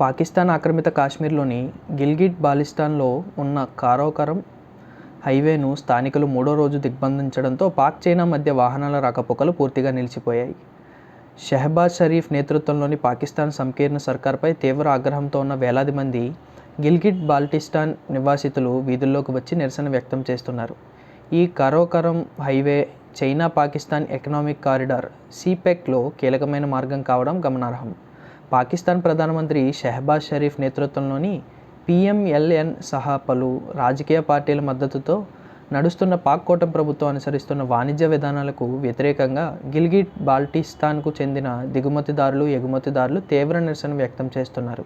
పాకిస్తాన్ ఆక్రమిత కాశ్మీర్లోని గిల్గిట్ బాల్టిస్తాన్లో ఉన్న కారోకరం హైవేను స్థానికులు మూడో రోజు దిగ్బంధించడంతో పాక్ చైనా మధ్య వాహనాల రాకపోకలు పూర్తిగా నిలిచిపోయాయి. షెహబాజ్ షరీఫ్ నేతృత్వంలోని పాకిస్తాన్ సంకీర్ణ సర్కార్పై తీవ్ర ఆగ్రహంతో ఉన్న వేలాది మంది గిల్గిట్ బాల్టిస్తాన్ నివాసితులు వీధుల్లోకి వచ్చి నిరసన వ్యక్తం చేస్తున్నారు. ఈ Karakoram highway China Pakistan economic corridor సిపెక్లో కీలకమైన మార్గం కావడం గమనార్హం. పాకిస్తాన్ ప్రధానమంత్రి షెహబాజ్ షరీఫ్ నేతృత్వంలోని పిఎంఎల్ఎన్ సహా పలు రాజకీయ పార్టీల మద్దతుతో నడుస్తున్న పాక్ కూటమి ప్రభుత్వం అనుసరిస్తున్న వాణిజ్య విధానాలకు వ్యతిరేకంగా గిల్గిట్ బాల్టిస్తాన్కు చెందిన దిగుమతిదారులు ఎగుమతిదారులు తీవ్ర నిరసన వ్యక్తం చేస్తున్నారు.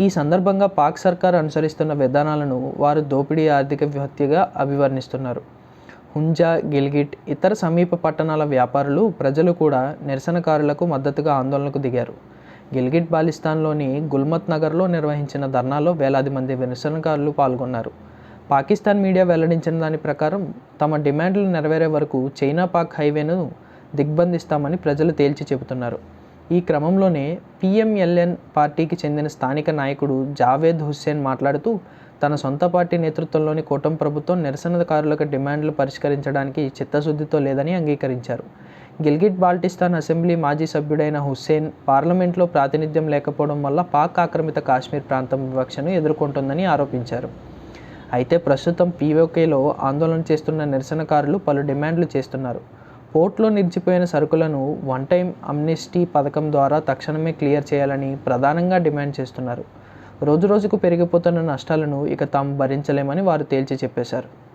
ఈ సందర్భంగా పాక్ సర్కార్ అనుసరిస్తున్న విధానాలను వారు దోపిడీ ఆర్థిక వ్యక్తిగా అభివర్ణిస్తున్నారు. హుంజా గిల్గిట్ ఇతర సమీప పట్టణాల వ్యాపారులు ప్రజలు కూడా నిరసనకారులకు మద్దతుగా ఆందోళనకు దిగారు. గిల్గిట్ బాలిస్తాన్లోని గుల్మత్ నగర్లో నిర్వహించిన ధర్నాలో వేలాది మంది నిరసనకారులు పాల్గొన్నారు. పాకిస్తాన్ మీడియా వెల్లడించిన దాని ప్రకారం తమ డిమాండ్లు నెరవేరే వరకు చైనా పాక్ హైవేను దిగ్బంధిస్తామని ప్రజలు తేల్చి చెబుతున్నారు. ఈ క్రమంలోనే పిఎంఎల్ఎన్ పార్టీకి చెందిన స్థానిక నాయకుడు జావేద్ హుస్సేన్ మాట్లాడుతూ తన సొంత పార్టీ నేతృత్వంలోని కూటమి ప్రభుత్వం నిరసనకారులకు డిమాండ్లు పరిష్కరించడానికి చిత్తశుద్ధితో లేదని అంగీకరించారు. గిల్గిట్ బాల్టిస్తాన్ అసెంబ్లీ మాజీ సభ్యుడైన హుస్సేన్ పార్లమెంట్లో ప్రాతినిధ్యం లేకపోవడం వల్ల పాక్ ఆక్రమిత కాశ్మీర్ ప్రాంతం వివక్షను ఎదుర్కొంటుందని ఆరోపించారు. అయితే ప్రస్తుతం పీఓకేలో ఆందోళన చేస్తున్న నిరసనకారులు పలు డిమాండ్లు చేస్తున్నారు. పోర్ట్లో నిలిచిపోయిన సరుకులను వన్ టైం అమ్నెస్టీ పథకం ద్వారా తక్షణమే క్లియర్ చేయాలని ప్రధానంగా డిమాండ్ చేస్తున్నారు. రోజురోజుకు పెరిగిపోతున్న నష్టాలను ఇక తాము భరించలేమని వారు తేల్చి చెప్పేశారు.